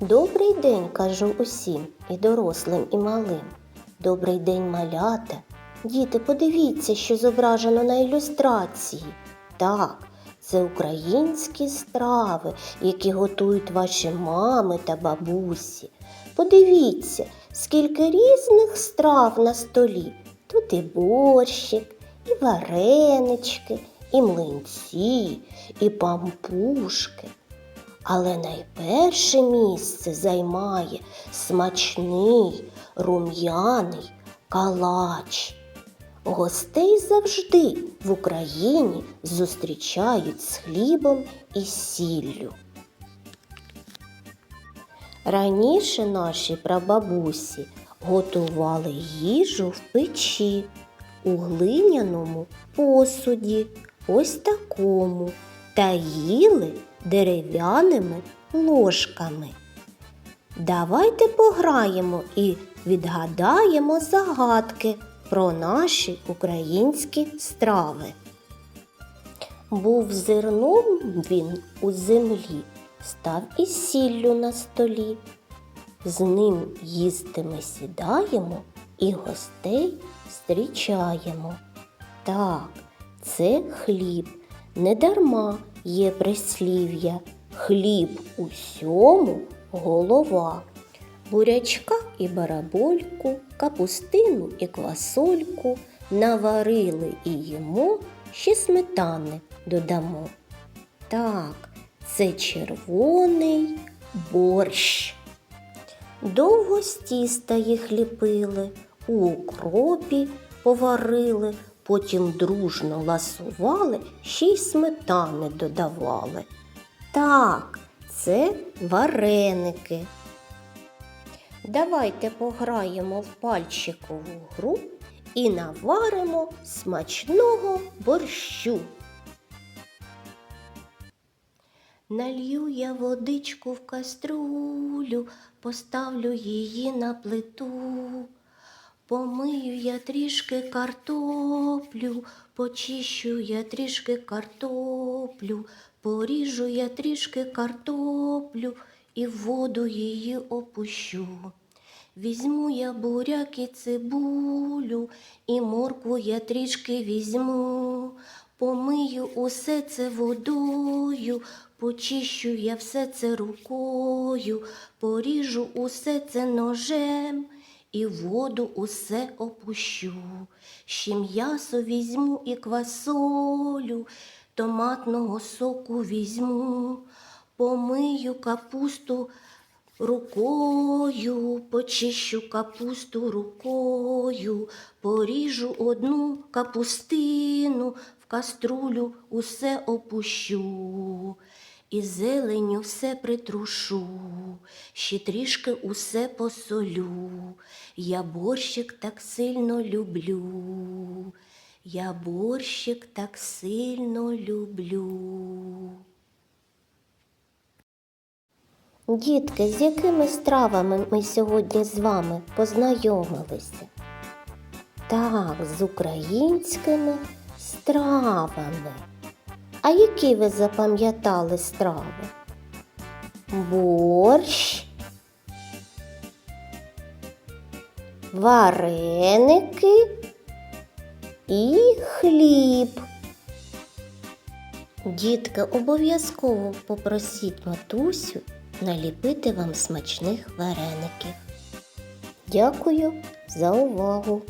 Добрий день, кажу усім, і дорослим, і малим. Добрий день, малята. Діти, подивіться, що зображено на ілюстрації. Так, це українські страви, які готують ваші мами та бабусі. Подивіться, скільки різних страв на столі. Тут і борщик, і варенички, і млинці, і пампушки. Але найперше місце займає смачний рум'яний калач. Гостей завжди в Україні зустрічають з хлібом і сіллю. Раніше наші прабабусі готували їжу в печі у глиняному посуді, ось такому, та їли дерев'яними ложками. Давайте пограємо і відгадаємо загадки про наші українські страви. Був зерном він у землі, став і сіллю на столі. З ним їсти ми сідаємо і гостей зустрічаємо. Так, це хліб, недарма є прислів'я. Хліб усьому голова. Бурячка і барабольку, капустину і квасольку наварили і їмо, ще сметани додамо. Так, це червоний борщ. Довго з тіста їх ліпили, у укропі поварили, потім дружно ласували, ще й сметани додавали. Так, це вареники. Давайте пограємо в пальчикову гру і наваримо смачного борщу. Налью я водичку в каструлю, поставлю її на плиту. Помию я трішки картоплю, почищу я трішки картоплю, поріжу я трішки картоплю і в воду її опущу. Візьму я буряк і цибулю, і моркву я трішки візьму, помию усе це водою, почищу я все це рукою, поріжу усе це ножем і воду усе опущу. Ще м'ясо візьму і квасолю, томатного соку візьму, помию капусту рукою, почищу капусту рукою, поріжу одну капустину, в каструлю усе опущу. І зеленю все притрушу, ще трішки усе посолю. Я борщик так сильно люблю, я борщик так сильно люблю. Дітки, з якими стравами ми сьогодні з вами познайомилися? Так, з українськими стравами. А які ви запам'ятали страви? Борщ, вареники і хліб. Дітки, обов'язково попросіть матусю наліпити вам смачних вареників. Дякую за увагу!